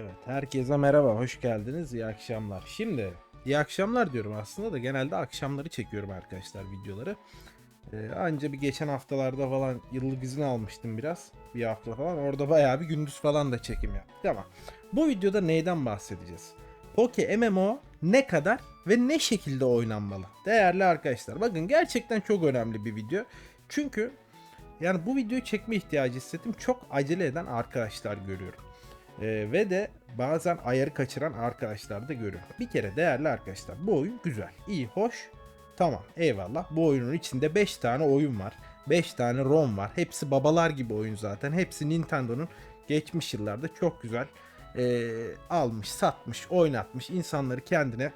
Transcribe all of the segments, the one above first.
Evet, herkese merhaba, hoş geldiniz, iyi akşamlar. Şimdi, iyi akşamlar diyorum aslında da genelde akşamları çekiyorum arkadaşlar videoları. Ee, anca bir geçen haftalarda falan yıllık izin almıştım biraz, bir hafta falan. Orada bayağı bir gündüz falan da çekim yaptık ama bu videoda neyden bahsedeceğiz? Poke MMO ne kadar ve ne şekilde oynanmalı? Değerli arkadaşlar, bakın gerçekten çok önemli bir video. Çünkü yani bu videoyu çekme ihtiyacı hissettim. Çok acele eden arkadaşlar görüyorum. Ee, ve de bazen ayarı kaçıran arkadaşlar da görüyorum. Bir kere değerli arkadaşlar bu oyun güzel, iyi, hoş. Tamam eyvallah. Bu oyunun içinde 5 tane oyun var. 5 tane ROM var. Hepsi babalar gibi oyun zaten. Hepsi Nintendo'nun geçmiş yıllarda çok güzel e, almış, satmış, oynatmış, insanları kendine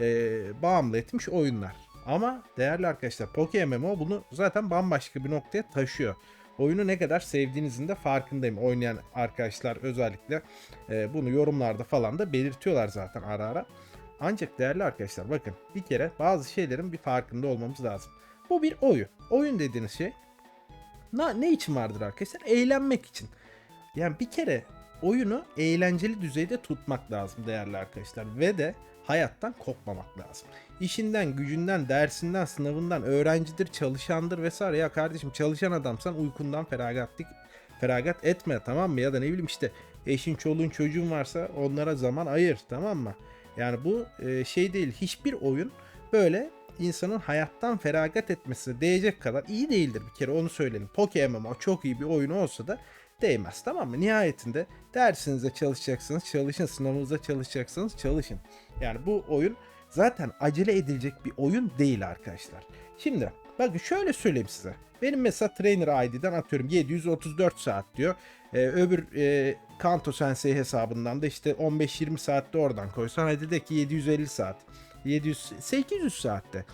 e, bağımlı etmiş oyunlar. Ama değerli arkadaşlar Poke MMO bunu zaten bambaşka bir noktaya taşıyor. Oyunu ne kadar sevdiğinizin de farkındayım. Oynayan arkadaşlar özellikle e, bunu yorumlarda falan da belirtiyorlar zaten ara ara. Ancak değerli arkadaşlar bakın bir kere bazı şeylerin bir farkında olmamız lazım. Bu bir oyun. Oyun dediğiniz şey na, ne için vardır arkadaşlar? Eğlenmek için. Yani bir kere oyunu eğlenceli düzeyde tutmak lazım değerli arkadaşlar. Ve de hayattan kopmamak lazım. İşinden, gücünden, dersinden, sınavından, öğrencidir, çalışandır vesaire. Ya kardeşim çalışan adamsan uykundan feragatlik feragat etme tamam mı? Ya da ne bileyim işte eşin, çoluğun, çocuğun varsa onlara zaman ayır tamam mı? Yani bu e, şey değil. Hiçbir oyun böyle insanın hayattan feragat etmesine değecek kadar iyi değildir bir kere onu söyleyelim. Poke MMO çok iyi bir oyun olsa da değmez tamam mı? Nihayetinde dersinize çalışacaksınız çalışın sınavınıza çalışacaksınız çalışın. Yani bu oyun zaten acele edilecek bir oyun değil arkadaşlar. Şimdi bakın şöyle söyleyeyim size. Benim mesela Trainer ID'den atıyorum 734 saat diyor. Ee, öbür e, Kanto Sensei hesabından da işte 15-20 saatte oradan koysan hadi de ki 750 saat. 700 800 saatte.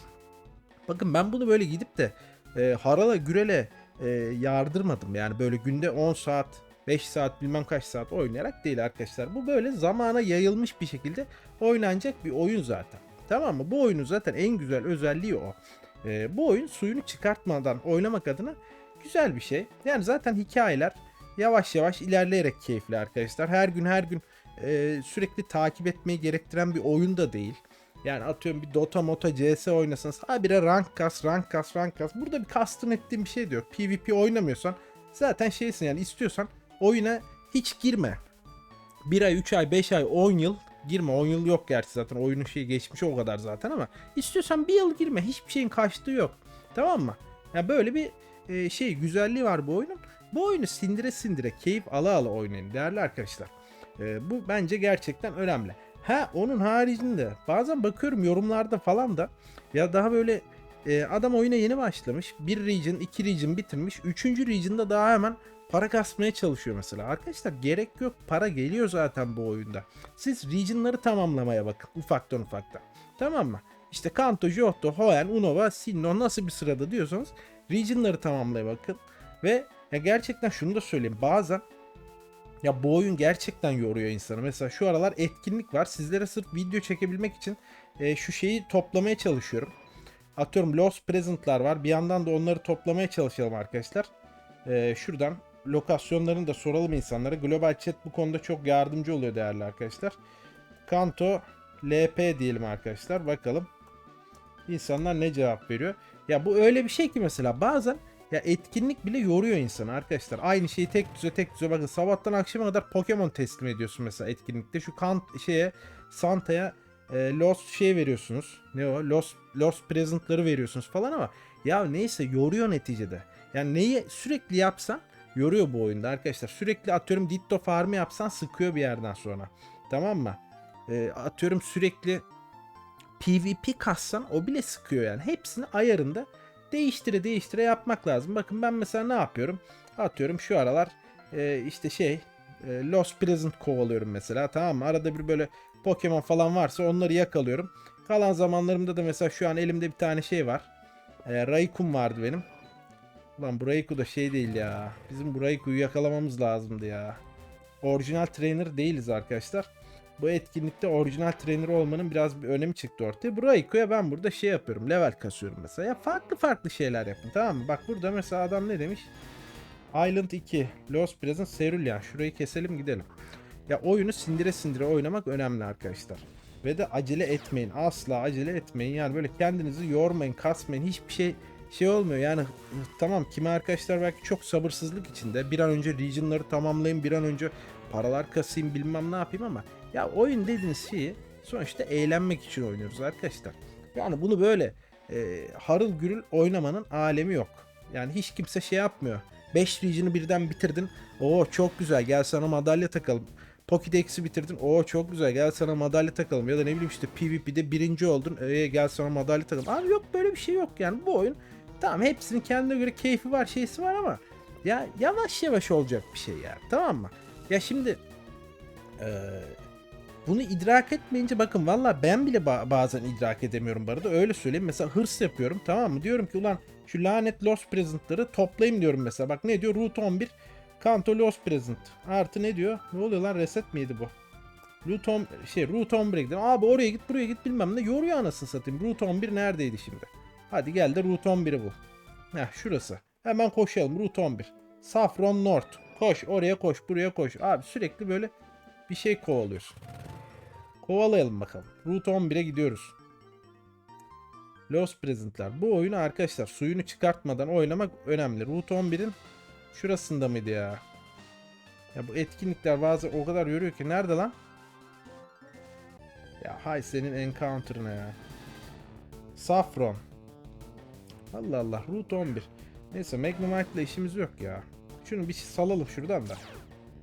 Bakın ben bunu böyle gidip de e, harala gürele e, yardırmadım. Yani böyle günde 10 saat 5 saat bilmem kaç saat oynayarak değil arkadaşlar. Bu böyle zamana yayılmış bir şekilde oynanacak bir oyun zaten. Tamam mı? Bu oyunun zaten en güzel özelliği o. E, bu oyun suyunu çıkartmadan oynamak adına güzel bir şey. Yani zaten hikayeler yavaş yavaş ilerleyerek keyifli arkadaşlar. Her gün her gün e, sürekli takip etmeyi gerektiren bir oyun da değil. Yani atıyorum bir Dota, Mota, CS oynasanız habire rank kas, rank kas, rank kas. Burada bir custom ettiğim bir şey diyor. PvP oynamıyorsan zaten şeysin yani istiyorsan oyuna hiç girme. 1 ay, 3 ay, 5 ay, 10 yıl girme. 10 yıl yok gerçi zaten oyunun şeyi geçmiş o kadar zaten ama istiyorsan bir yıl girme. Hiçbir şeyin kaçtığı yok. Tamam mı? Ya yani böyle bir e, şey güzelliği var bu oyunun. Bu oyunu sindire sindire keyif ala ala oynayın değerli arkadaşlar. E, bu bence gerçekten önemli. Ha onun haricinde bazen bakıyorum yorumlarda falan da ya daha böyle e, adam oyuna yeni başlamış. Bir region, iki region bitirmiş. Üçüncü region'da daha hemen para kasmaya çalışıyor mesela. Arkadaşlar gerek yok. Para geliyor zaten bu oyunda. Siz region'ları tamamlamaya bakın. Ufaktan ufaktan. Tamam mı? İşte Kanto, Johto, Hoenn, Unova, Sinnoh nasıl bir sırada diyorsanız region'ları tamamlaya bakın. Ve ya gerçekten şunu da söyleyeyim. Bazen ya bu oyun gerçekten yoruyor insanı. Mesela şu aralar etkinlik var. Sizlere sırf video çekebilmek için e, şu şeyi toplamaya çalışıyorum. Atıyorum Lost Present'lar var. Bir yandan da onları toplamaya çalışalım arkadaşlar. E, şuradan lokasyonlarını da soralım insanlara. Global Chat bu konuda çok yardımcı oluyor değerli arkadaşlar. Kanto LP diyelim arkadaşlar. Bakalım. İnsanlar ne cevap veriyor. Ya bu öyle bir şey ki mesela bazen ya etkinlik bile yoruyor insanı arkadaşlar. Aynı şeyi tek düze tek düze bakın sabahtan akşama kadar Pokemon teslim ediyorsun mesela etkinlikte. Şu kan şeye Santa'ya e, Lost şey veriyorsunuz. Ne o? Lost Lost Present'ları veriyorsunuz falan ama ya neyse yoruyor neticede. Yani neyi sürekli yapsan yoruyor bu oyunda arkadaşlar. Sürekli atıyorum Ditto farmı yapsan sıkıyor bir yerden sonra. Tamam mı? E, atıyorum sürekli PvP kassan o bile sıkıyor yani. Hepsini ayarında değiştire değiştire yapmak lazım. Bakın ben mesela ne yapıyorum? Atıyorum şu aralar e, işte şey e, Lost Present kovalıyorum mesela tamam mı? Arada bir böyle Pokemon falan varsa onları yakalıyorum. Kalan zamanlarımda da mesela şu an elimde bir tane şey var. E, Raikou vardı benim. Ulan bu Raikou da şey değil ya. Bizim bu Raikou'yu yakalamamız lazımdı ya. Orijinal trainer değiliz arkadaşlar. Bu etkinlikte orijinal trainer olmanın biraz bir önemi çıktı ortaya. Bu Raikou'ya ben burada şey yapıyorum. Level kasıyorum mesela. Ya farklı farklı şeyler yapın tamam mı? Bak burada mesela adam ne demiş? Island 2. Lost Present Cerulean. Şurayı keselim gidelim. Ya oyunu sindire sindire oynamak önemli arkadaşlar. Ve de acele etmeyin. Asla acele etmeyin. Yani böyle kendinizi yormayın, kasmayın. Hiçbir şey şey olmuyor. Yani tamam kimi arkadaşlar belki çok sabırsızlık içinde. Bir an önce region'ları tamamlayayım, bir an önce paralar kasayım, bilmem ne yapayım ama ya oyun dediğiniz şeyi sonuçta eğlenmek için oynuyoruz arkadaşlar. Yani bunu böyle e, harıl gürül oynamanın alemi yok. Yani hiç kimse şey yapmıyor. 5 region'ı birden bitirdin. Oo çok güzel gel sana madalya takalım. Pokédex'i bitirdin. Oo çok güzel gel sana madalya takalım. Ya da ne bileyim işte PvP'de birinci oldun. Ee, gel sana madalya takalım. Abi yok böyle bir şey yok yani bu oyun. Tamam hepsinin kendine göre keyfi var şeysi var ama ya yavaş yavaş olacak bir şey yani tamam mı? Ya şimdi eee, bunu idrak etmeyince bakın valla ben bile ba- bazen idrak edemiyorum bu arada öyle söyleyeyim. Mesela hırs yapıyorum tamam mı? Diyorum ki ulan şu lanet Lost Present'ları toplayayım diyorum mesela. Bak ne diyor? Route 11 Kanto Lost Present. Artı ne diyor? Ne oluyor lan reset miydi bu? Route 10, şey Route 11'e gidelim. Abi oraya git buraya git bilmem ne. Yoruyor anasını satayım. Route 11 neredeydi şimdi? Hadi gel de Route 11'i bul. Heh şurası. Hemen koşalım Route 11. Saffron North. Koş oraya koş buraya koş. Abi sürekli böyle bir şey kovalıyorsun. Kovalayalım bakalım. Route 11'e gidiyoruz. Lost Present'ler. Bu oyunu arkadaşlar suyunu çıkartmadan oynamak önemli. Route 11'in şurasında mıydı ya? Ya bu etkinlikler bazı o kadar yoruyor ki. Nerede lan? Ya hay senin encounter'ına ya. Saffron. Allah Allah. Route 11. Neyse Magnemite'la işimiz yok ya. Şunu bir salalım şuradan da.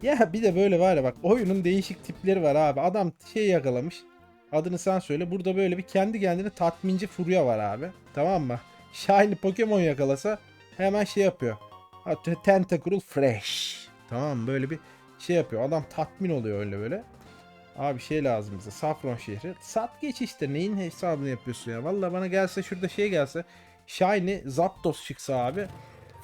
Ya bir de böyle var ya bak oyunun değişik tipleri var abi. Adam şey yakalamış. Adını sen söyle. Burada böyle bir kendi kendine tatminci furya var abi. Tamam mı? Shiny Pokemon yakalasa hemen şey yapıyor. Tentacruel Fresh. Tamam? Böyle bir şey yapıyor. Adam tatmin oluyor öyle böyle. Abi şey lazım bize. Safron şehri. Sat geç işte. Neyin hesabını yapıyorsun ya? Valla bana gelse şurada şey gelse. Shiny Zapdos çıksa abi.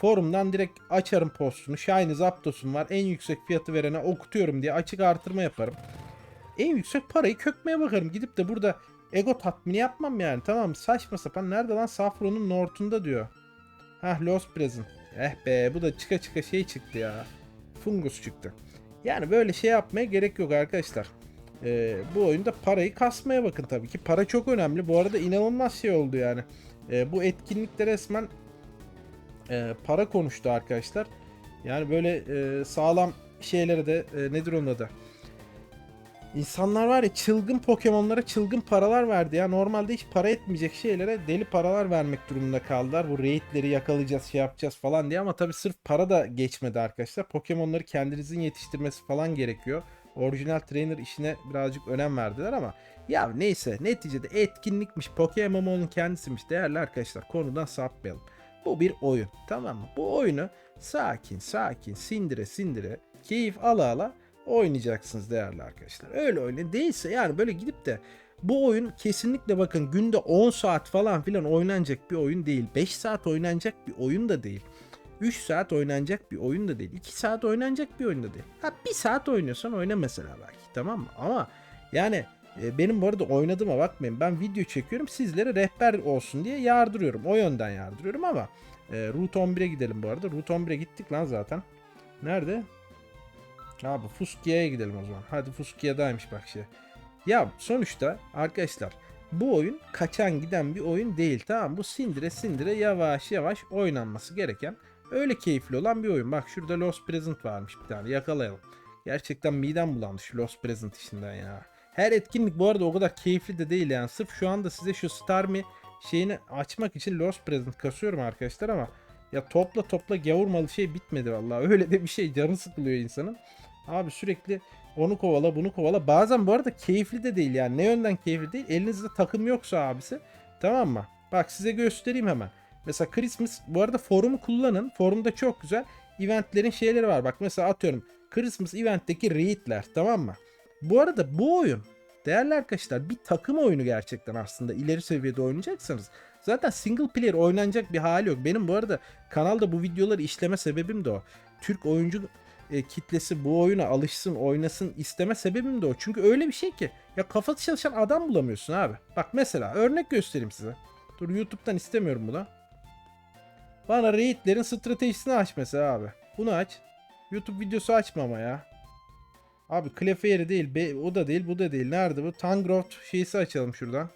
Forumdan direkt açarım postunu. Shiny Zapdos'um var. En yüksek fiyatı verene okutuyorum diye açık artırma yaparım. En yüksek parayı kökmeye bakarım. Gidip de burada ego tatmini yapmam yani. Tamam? Saçma sapan. Nerede lan? Saffron'un North'unda diyor. Hah Lost Present. Eh be bu da çıka çıka şey çıktı ya. Fungus çıktı. Yani böyle şey yapmaya gerek yok arkadaşlar. Ee, bu oyunda parayı kasmaya bakın tabii ki. Para çok önemli. Bu arada inanılmaz şey oldu yani. Ee, bu etkinlikte resmen e, para konuştu arkadaşlar. Yani böyle e, sağlam şeylere de e, nedir onun adı? İnsanlar var ya çılgın Pokemon'lara çılgın paralar verdi ya. Normalde hiç para etmeyecek şeylere deli paralar vermek durumunda kaldılar. Bu raidleri yakalayacağız şey yapacağız falan diye ama tabi sırf para da geçmedi arkadaşlar. Pokemon'ları kendinizin yetiştirmesi falan gerekiyor. Orijinal trainer işine birazcık önem verdiler ama ya neyse neticede etkinlikmiş Pokemon'un kendisiymiş değerli arkadaşlar konudan sapmayalım. Bu bir oyun tamam mı? Bu oyunu sakin sakin sindire sindire keyif ala ala oynayacaksınız değerli arkadaşlar. Öyle oynayın. Değilse yani böyle gidip de bu oyun kesinlikle bakın günde 10 saat falan filan oynanacak bir oyun değil. 5 saat oynanacak bir oyun da değil. 3 saat oynanacak bir oyun da değil. 2 saat oynanacak bir oyun da değil. Ha 1 saat oynuyorsan oyna mesela belki tamam mı? Ama yani e, benim bu arada oynadığıma bakmayın. Ben video çekiyorum sizlere rehber olsun diye yardırıyorum. O yönden yardırıyorum ama e, Route 11'e gidelim bu arada. Route 11'e gittik lan zaten. Nerede? Abi Fuskia'ya gidelim o zaman. Hadi Fuskia'daymış bak şey. Ya sonuçta arkadaşlar bu oyun kaçan giden bir oyun değil tamam Bu sindire sindire yavaş yavaş oynanması gereken öyle keyifli olan bir oyun. Bak şurada Lost Present varmış bir tane yakalayalım. Gerçekten midem bulandı şu Lost Present işinden ya. Her etkinlik bu arada o kadar keyifli de değil yani. Sırf şu anda size şu Starmie şeyini açmak için Lost Present kasıyorum arkadaşlar ama ya topla topla gavurmalı şey bitmedi vallahi. Öyle de bir şey canı sıkılıyor insanın. Abi sürekli onu kovala bunu kovala. Bazen bu arada keyifli de değil yani. Ne yönden keyifli değil? Elinizde takım yoksa abisi. Tamam mı? Bak size göstereyim hemen. Mesela Christmas bu arada forumu kullanın. Forumda çok güzel eventlerin şeyleri var. Bak mesela atıyorum Christmas eventteki raidler tamam mı? Bu arada bu oyun değerli arkadaşlar bir takım oyunu gerçekten aslında ileri seviyede oynayacaksanız. Zaten single player oynanacak bir hali yok. Benim bu arada kanalda bu videoları işleme sebebim de o. Türk oyuncu e, kitlesi bu oyuna alışsın, oynasın isteme sebebim de o. Çünkü öyle bir şey ki ya kafası çalışan adam bulamıyorsun abi. Bak mesela örnek göstereyim size. Dur YouTube'dan istemiyorum bunu. Bana raidlerin stratejisini aç mesela abi. Bunu aç. YouTube videosu açma ama ya. Abi Clefairy değil. Be- o da değil. Bu da değil. Nerede bu? Tangrowth şeysi açalım şuradan.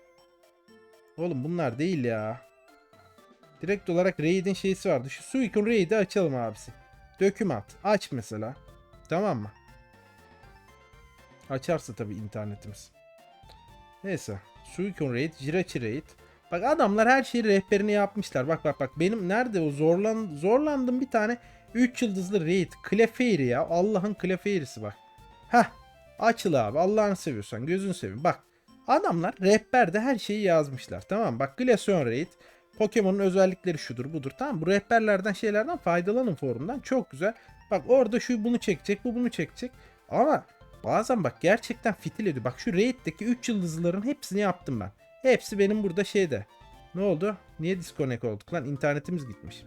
Oğlum bunlar değil ya. Direkt olarak Raid'in şeysi vardı. Şu Suicune Raid'i açalım abisi. Doküment. Aç mesela. Tamam mı? Açarsa tabii internetimiz. Neyse. Suicune Raid, Jirachi Raid. Bak adamlar her şeyi rehberini yapmışlar. Bak bak bak benim nerede o zorlan zorlandım bir tane 3 yıldızlı raid. Clefairy ya. Allah'ın Clefairy'si bak. Heh. Açıl abi. Allah'ını seviyorsan. Gözünü seveyim. Bak. Adamlar rehberde her şeyi yazmışlar. Tamam? Bak Glaceon Raid. Pokemon'un özellikleri şudur budur. Tamam? Bu rehberlerden şeylerden faydalanın forumdan. Çok güzel. Bak orada şu bunu çekecek. Bu bunu çekecek. Ama bazen bak gerçekten fitil ediyor. Bak şu Raid'deki 3 yıldızların hepsini yaptım ben. Hepsi benim burada şeyde. Ne oldu? Niye disconnect olduk lan? İnternetimiz gitmiş.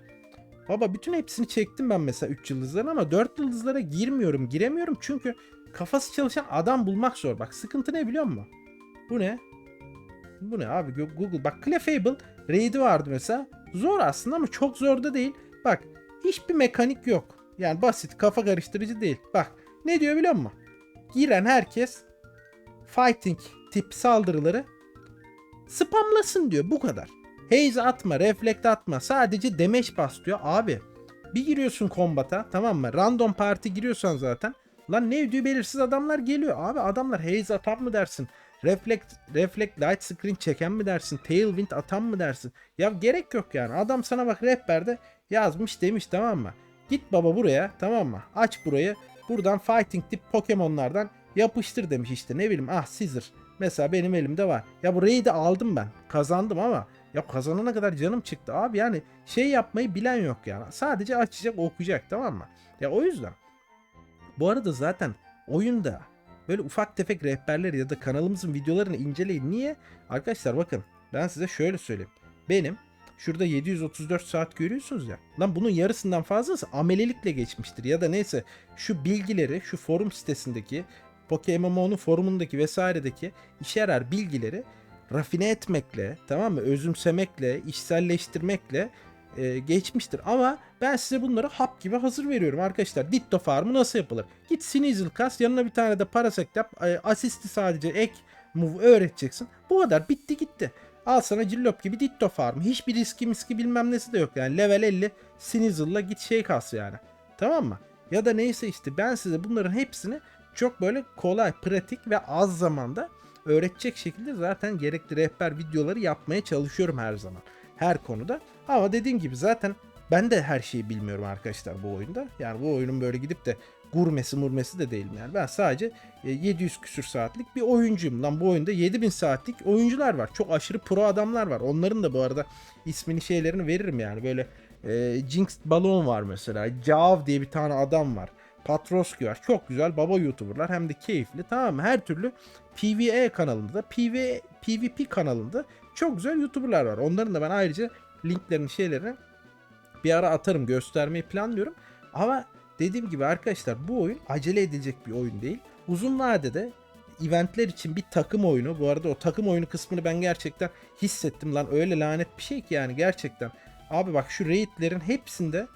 Baba bütün hepsini çektim ben mesela 3 yıldızların ama 4 yıldızlara girmiyorum. Giremiyorum çünkü kafası çalışan adam bulmak zor. Bak sıkıntı ne biliyor musun? Bu ne? Bu ne abi Go- Google. Bak Clefable Raid'i vardı mesela. Zor aslında ama çok zor da değil. Bak hiçbir mekanik yok. Yani basit kafa karıştırıcı değil. Bak ne diyor biliyor musun? Giren herkes fighting tip saldırıları spamlasın diyor bu kadar. Haze atma, reflect atma. Sadece demeç bas diyor. Abi bir giriyorsun kombata tamam mı? Random parti giriyorsan zaten. Lan ne ödüğü belirsiz adamlar geliyor. Abi adamlar haze atan mı dersin? Reflect, reflect light screen çeken mi dersin? Tailwind atan mı dersin? Ya gerek yok yani. Adam sana bak rehberde yazmış demiş tamam mı? Git baba buraya tamam mı? Aç burayı. Buradan fighting tip Pokemon'lardan yapıştır demiş işte ne bileyim ah Scissor. Mesela benim elimde var. Ya bu raid'i aldım ben. Kazandım ama ya kazanana kadar canım çıktı abi yani şey yapmayı bilen yok yani. Sadece açacak okuyacak tamam mı? Ya o yüzden. Bu arada zaten oyunda böyle ufak tefek rehberler ya da kanalımızın videolarını inceleyin. Niye? Arkadaşlar bakın ben size şöyle söyleyeyim. Benim şurada 734 saat görüyorsunuz ya. Lan bunun yarısından fazlası amelelikle geçmiştir. Ya da neyse şu bilgileri şu forum sitesindeki Pokemon'un forumundaki vesairedeki işe yarar bilgileri rafine etmekle, tamam mı? Özümsemekle, işselleştirmekle e, geçmiştir. Ama ben size bunları hap gibi hazır veriyorum arkadaşlar. Ditto farmı nasıl yapılır? Git Sneasel kas, yanına bir tane de Parasect yap. E, asisti sadece ek move öğreteceksin. Bu kadar. Bitti gitti. Al sana Cillop gibi Ditto farmı. Hiçbir riski miski bilmem nesi de yok yani. Level 50 Sneasel'la git şey kas yani. Tamam mı? Ya da neyse işte ben size bunların hepsini çok böyle kolay, pratik ve az zamanda öğretecek şekilde zaten gerekli rehber videoları yapmaya çalışıyorum her zaman. Her konuda. Ama dediğim gibi zaten ben de her şeyi bilmiyorum arkadaşlar bu oyunda. Yani bu oyunun böyle gidip de gurmesi murmesi de değilim yani. Ben sadece e, 700 küsür saatlik bir oyuncuyum. Lan bu oyunda 7000 saatlik oyuncular var. Çok aşırı pro adamlar var. Onların da bu arada ismini şeylerini veririm yani. Böyle e, Jinx Balon var mesela. Cav diye bir tane adam var. Patroski var. Çok güzel baba YouTuber'lar hem de keyifli. Tamam mı? Her türlü PvE kanalında da PvE, PvP kanalında çok güzel YouTuber'lar var. Onların da ben ayrıca linklerini şeylerini bir ara atarım göstermeyi planlıyorum. Ama dediğim gibi arkadaşlar bu oyun acele edilecek bir oyun değil. Uzun vadede eventler için bir takım oyunu. Bu arada o takım oyunu kısmını ben gerçekten hissettim lan. Öyle lanet bir şey ki yani gerçekten. Abi bak şu raidlerin hepsinde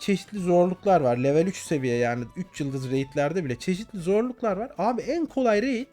çeşitli zorluklar var. Level 3 seviye yani 3 yıldız raidlerde bile çeşitli zorluklar var. Abi en kolay raid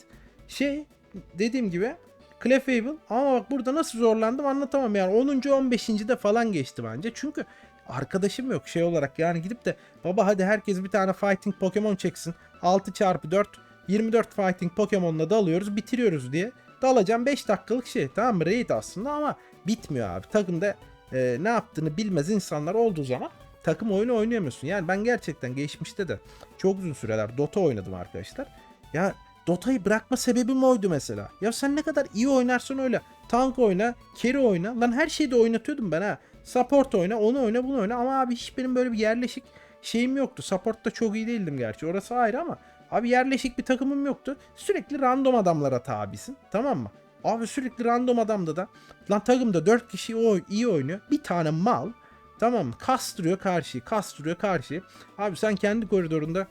şey dediğim gibi Clefable ama bak burada nasıl zorlandım anlatamam yani 10. 15. de falan geçti bence. Çünkü arkadaşım yok şey olarak yani gidip de baba hadi herkes bir tane fighting Pokemon çeksin. 6 çarpı 4 24 fighting Pokemon'la dalıyoruz bitiriyoruz diye. Dalacağım 5 dakikalık şey tamam mı raid aslında ama bitmiyor abi. Takımda e, ne yaptığını bilmez insanlar olduğu zaman takım oyunu oynayamıyorsun. Yani ben gerçekten geçmişte de çok uzun süreler Dota oynadım arkadaşlar. Ya Dota'yı bırakma sebebim oydu mesela. Ya sen ne kadar iyi oynarsan öyle. Tank oyna, carry oyna. Lan her şeyde oynatıyordum ben ha. Support oyna, onu oyna, bunu oyna. Ama abi hiç benim böyle bir yerleşik şeyim yoktu. Support'ta çok iyi değildim gerçi. Orası ayrı ama abi yerleşik bir takımım yoktu. Sürekli random adamlara tabisin. Tamam mı? Abi sürekli random adamda da lan takımda 4 kişi iyi oynuyor. Bir tane mal Tamam mı? Kastırıyor karşıyı, kastırıyor karşıyı. Abi sen kendi koridorunda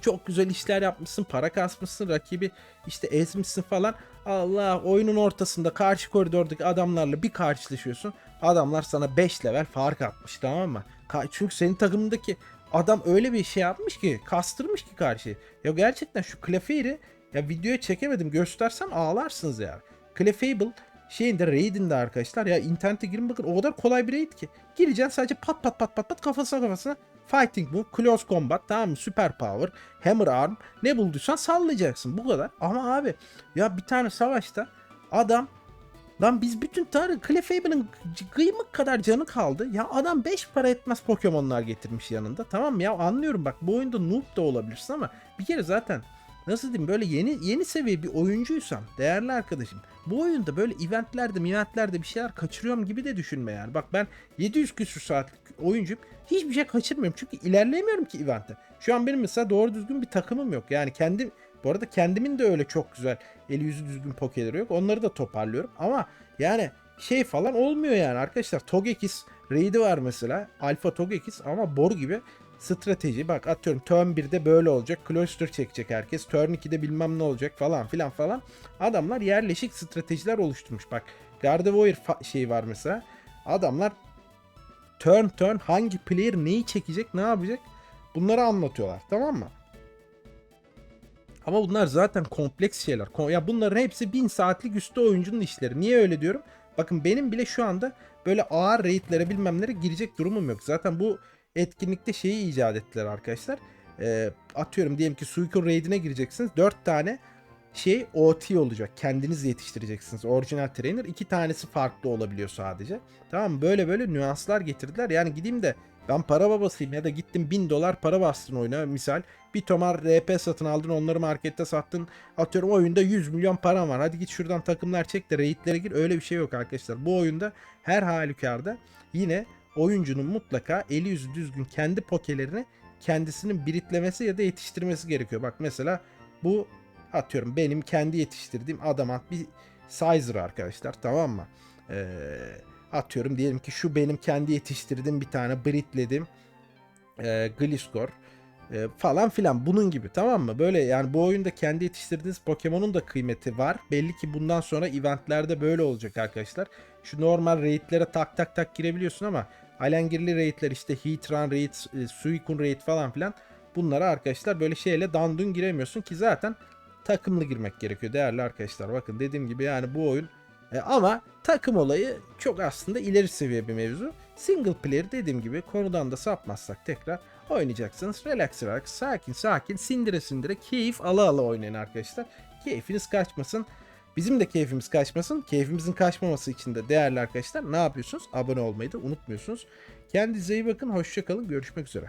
çok güzel işler yapmışsın, para kasmışsın, rakibi işte ezmişsin falan. Allah oyunun ortasında karşı koridordaki adamlarla bir karşılaşıyorsun. Adamlar sana 5 level fark atmış tamam mı? Çünkü senin takımındaki Adam öyle bir şey yapmış ki kastırmış ki karşıyı. Ya gerçekten şu Clefairy ya videoya çekemedim göstersem ağlarsınız ya. Clefable şeyinde raid'inde arkadaşlar ya internete girin bakın o kadar kolay bir raid ki. Gireceksin sadece pat pat pat pat pat kafasına kafasına fighting move, close combat tamam mı? Super power, hammer arm ne bulduysan sallayacaksın bu kadar. Ama abi ya bir tane savaşta adam Lan biz bütün tarih Clefable'ın kıymık kadar canı kaldı. Ya adam 5 para etmez Pokemon'lar getirmiş yanında. Tamam mı? ya anlıyorum bak bu oyunda noob da olabilirsin ama bir kere zaten nasıl diyeyim böyle yeni yeni seviye bir oyuncuysan değerli arkadaşım bu oyunda böyle eventlerde eventlerde bir şeyler kaçırıyorum gibi de düşünme yani. Bak ben 700 küsur saatlik oyuncuyum. Hiçbir şey kaçırmıyorum çünkü ilerleyemiyorum ki eventte. Şu an benim mesela doğru düzgün bir takımım yok. Yani kendim bu arada kendimin de öyle çok güzel eli yüzü düzgün pokeleri yok. Onları da toparlıyorum ama yani şey falan olmuyor yani arkadaşlar. Togekiss raid'i var mesela. Alpha Togekiss ama boru gibi strateji. Bak atıyorum turn 1'de böyle olacak. Cluster çekecek herkes. Turn 2'de bilmem ne olacak falan filan falan. Adamlar yerleşik stratejiler oluşturmuş. Bak Gardevoir şey var mesela. Adamlar turn turn hangi player neyi çekecek ne yapacak bunları anlatıyorlar tamam mı? Ama bunlar zaten kompleks şeyler. Ya bunların hepsi 1000 saatlik üstü oyuncunun işleri. Niye öyle diyorum? Bakın benim bile şu anda böyle ağır raidlere bilmemlere girecek durumum yok. Zaten bu etkinlikte şeyi icat ettiler arkadaşlar. Ee, atıyorum diyelim ki Suicune raidine gireceksiniz. 4 tane şey OT olacak. Kendiniz yetiştireceksiniz. Orijinal trainer. iki tanesi farklı olabiliyor sadece. Tamam? Böyle böyle nüanslar getirdiler. Yani gideyim de ben para babasıyım ya da gittim 1000 dolar para bastın oyuna misal. Bir tomar RP satın aldın onları markette sattın. Atıyorum oyunda 100 milyon paran var. Hadi git şuradan takımlar çek de raidlere gir. Öyle bir şey yok arkadaşlar. Bu oyunda her halükarda yine oyuncunun mutlaka eli yüzü düzgün kendi pokelerini kendisinin biritlemesi ya da yetiştirmesi gerekiyor. Bak mesela bu atıyorum benim kendi yetiştirdiğim adamant bir sizer arkadaşlar tamam mı? Ee, atıyorum diyelim ki şu benim kendi yetiştirdiğim bir tane britledim e, Gliscor e, falan filan bunun gibi tamam mı? Böyle yani bu oyunda kendi yetiştirdiğiniz Pokemon'un da kıymeti var. Belli ki bundan sonra eventlerde böyle olacak arkadaşlar. Şu normal raidlere tak tak tak girebiliyorsun ama alengirli raidler işte Heatran raid, e, Suicune raid falan filan bunlara arkadaşlar böyle şeyle dandun giremiyorsun ki zaten takımlı girmek gerekiyor değerli arkadaşlar. Bakın dediğim gibi yani bu oyun e, ama takım olayı çok aslında ileri seviye bir mevzu. Single player dediğim gibi konudan da sapmazsak tekrar oynayacaksınız. Relax relax sakin sakin sindire sindire keyif ala ala oynayın arkadaşlar. Keyfiniz kaçmasın. Bizim de keyfimiz kaçmasın. Keyfimizin kaçmaması için de değerli arkadaşlar ne yapıyorsunuz? Abone olmayı da unutmuyorsunuz. Kendinize iyi bakın. Hoşçakalın. Görüşmek üzere.